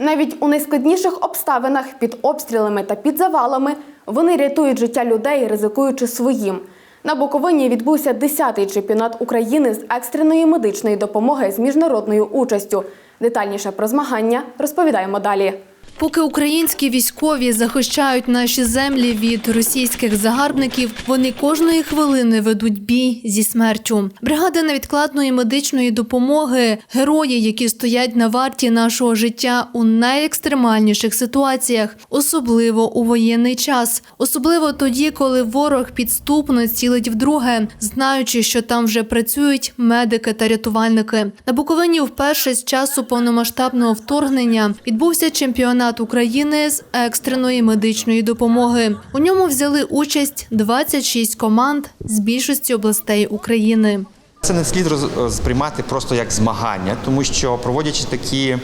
Навіть у найскладніших обставинах під обстрілами та під завалами вони рятують життя людей, ризикуючи своїм. На Буковині відбувся 10-й чемпіонат України з екстреної медичної допомоги з міжнародною участю. Детальніше про змагання розповідаємо далі. Поки українські військові захищають наші землі від російських загарбників, вони кожної хвилини ведуть бій зі смертю. Бригада невідкладної медичної допомоги герої, які стоять на варті нашого життя у найекстремальніших ситуаціях, особливо у воєнний час, особливо тоді, коли ворог підступно цілить вдруге, знаючи, що там вже працюють медики та рятувальники. На Буковині вперше з часу повномасштабного вторгнення відбувся чемпіонат України з екстреної медичної допомоги. У ньому взяли участь 26 команд з більшості областей України. Це не слід сприймати просто як змагання, тому що проводячи такі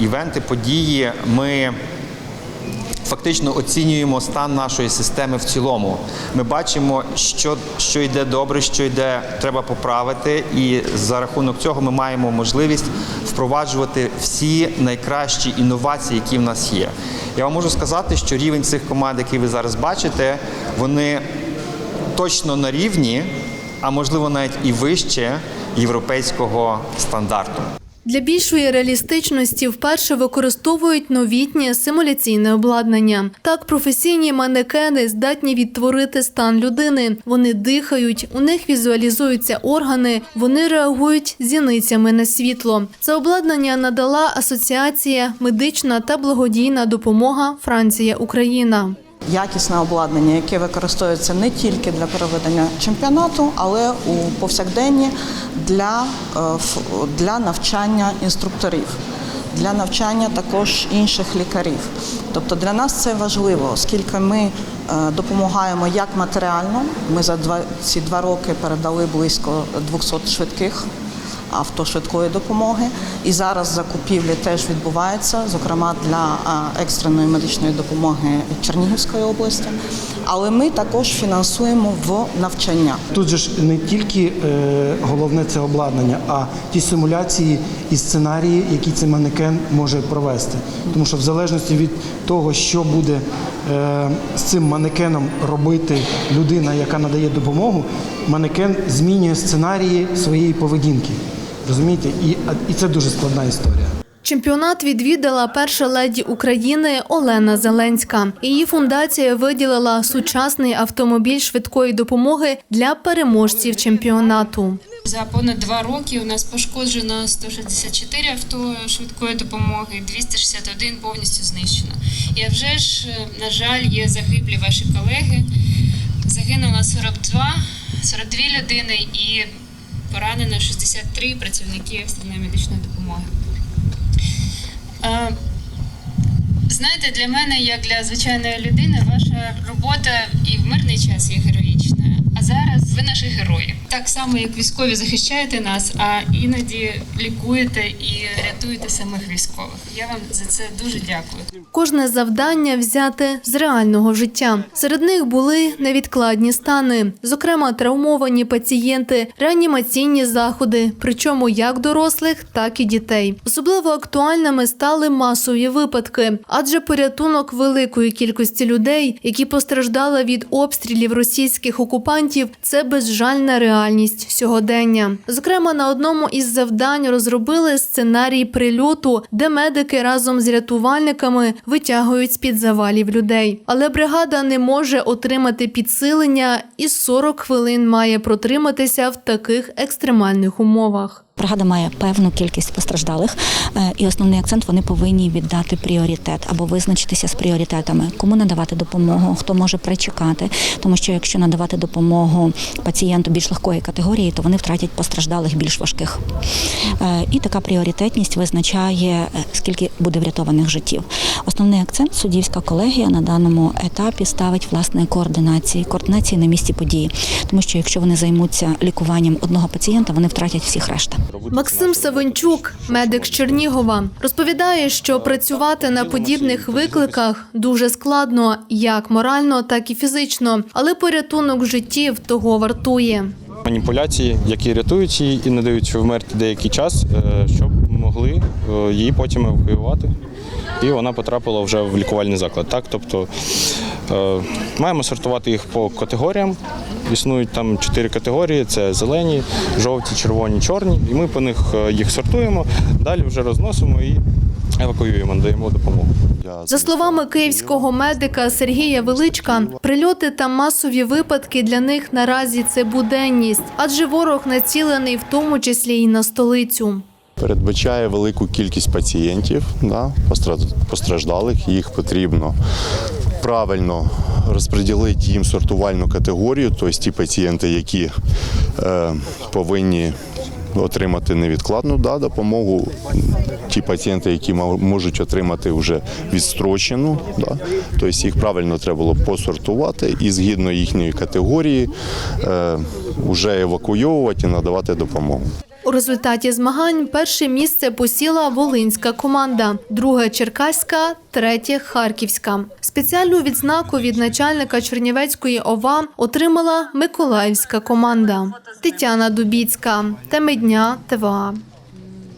івенти, події, ми фактично оцінюємо стан нашої системи в цілому. Ми бачимо, що, що йде добре, що йде треба поправити, і за рахунок цього ми маємо можливість впроваджувати всі найкращі інновації, які в нас є. Я вам можу сказати, що рівень цих команд, які ви зараз бачите, вони точно на рівні, а можливо навіть і вище європейського стандарту. Для більшої реалістичності вперше використовують новітнє симуляційне обладнання. Так, професійні манекени здатні відтворити стан людини. Вони дихають, у них візуалізуються органи, вони реагують зіницями на світло. Це обладнання надала асоціація медична та благодійна допомога Франція Україна. Якісне обладнання, яке використовується не тільки для проведення чемпіонату, але у повсякденні для, е, для навчання інструкторів, для навчання також інших лікарів. Тобто для нас це важливо, оскільки ми е, допомагаємо як матеріально. Ми за два, ці два роки передали близько 200 швидких авто швидкої допомоги. І зараз закупівлі теж відбуваються, зокрема для екстреної медичної допомоги Чернігівської області. Але ми також фінансуємо в навчання. Тут же ж не тільки е, головне це обладнання, а ті симуляції і сценарії, які цей манекен може провести. Тому що в залежності від того, що буде е, з цим манекеном робити людина, яка надає допомогу, манекен змінює сценарії своєї поведінки. Розумієте? І, і це дуже складна історія. Чемпіонат відвідала перша леді України Олена Зеленська. Її фундація виділила сучасний автомобіль швидкої допомоги для переможців чемпіонату. За понад два роки у нас пошкоджено 164 авто швидкої допомоги, 261 повністю знищено. І вже ж, е, на жаль, є загиблі ваші колеги. Загинуло 42, 42 людини і поранено 63 працівники екстреної медичної допомоги. Е, Знаєте, для мене, як для звичайної людини, ваша робота і в мирний час є героїчною. Зараз ви наші герої. Так само, як військові захищаєте нас, а іноді лікуєте і рятуєте самих військових. Я вам за це дуже дякую. Кожне завдання взяте з реального життя. Серед них були невідкладні стани, зокрема травмовані пацієнти, реанімаційні заходи, причому як дорослих, так і дітей. Особливо актуальними стали масові випадки, адже порятунок великої кількості людей, які постраждали від обстрілів російських окупантів, це безжальна реальність сьогодення. Зокрема, на одному із завдань розробили сценарій прильоту, де медики разом з рятувальниками витягують з під завалів людей. Але бригада не може отримати підсилення і 40 хвилин має протриматися в таких екстремальних умовах. Бригада має певну кількість постраждалих, е, і основний акцент вони повинні віддати пріоритет або визначитися з пріоритетами, кому надавати допомогу, хто може причекати. Тому що якщо надавати допомогу пацієнту більш легкої категорії, то вони втратять постраждалих більш важких. Е, І така пріоритетність визначає, е, скільки буде врятованих життів. Основний акцент суддівська колегія на даному етапі ставить власне координації, координації на місці події, тому що якщо вони займуться лікуванням одного пацієнта, вони втратять всіх решта. Максим Савенчук, медик з Чернігова, розповідає, що працювати на подібних викликах дуже складно, як морально, так і фізично, але порятунок життів того вартує. маніпуляції, які рятують її і не дають вмерти деякий час, е, щоб допомогли е, потім евакуювати. І вона потрапила вже в лікувальний заклад. Так, тобто маємо сортувати їх по категоріям. Існують там чотири категорії: це зелені, жовті, червоні, чорні. І ми по них е, їх сортуємо, далі вже розносимо і евакуюємо, надаємо допомогу. За словами київського медика Сергія Величка, прильоти та масові випадки для них наразі це буденність, адже ворог націлений в тому числі і на столицю. передбачає велику кількість пацієнтів, да, постраждалих. Їх потрібно правильно розподілити їм сортувальну категорію, тобто ті пацієнти, які е, повинні отримати невідкладну да, допомогу, ті пацієнти, які можуть отримати вже відстрочену, да, тобто їх правильно треба було посортувати і згідно їхньої категорії е, вже евакуйовувати і надавати допомогу. У результаті змагань перше місце посіла волинська команда, друге черкаська, третє харківська. Спеціальну відзнаку від начальника Чернівецької ОВА отримала миколаївська команда. Тетяна Дубіцька, Теми дня ТВА.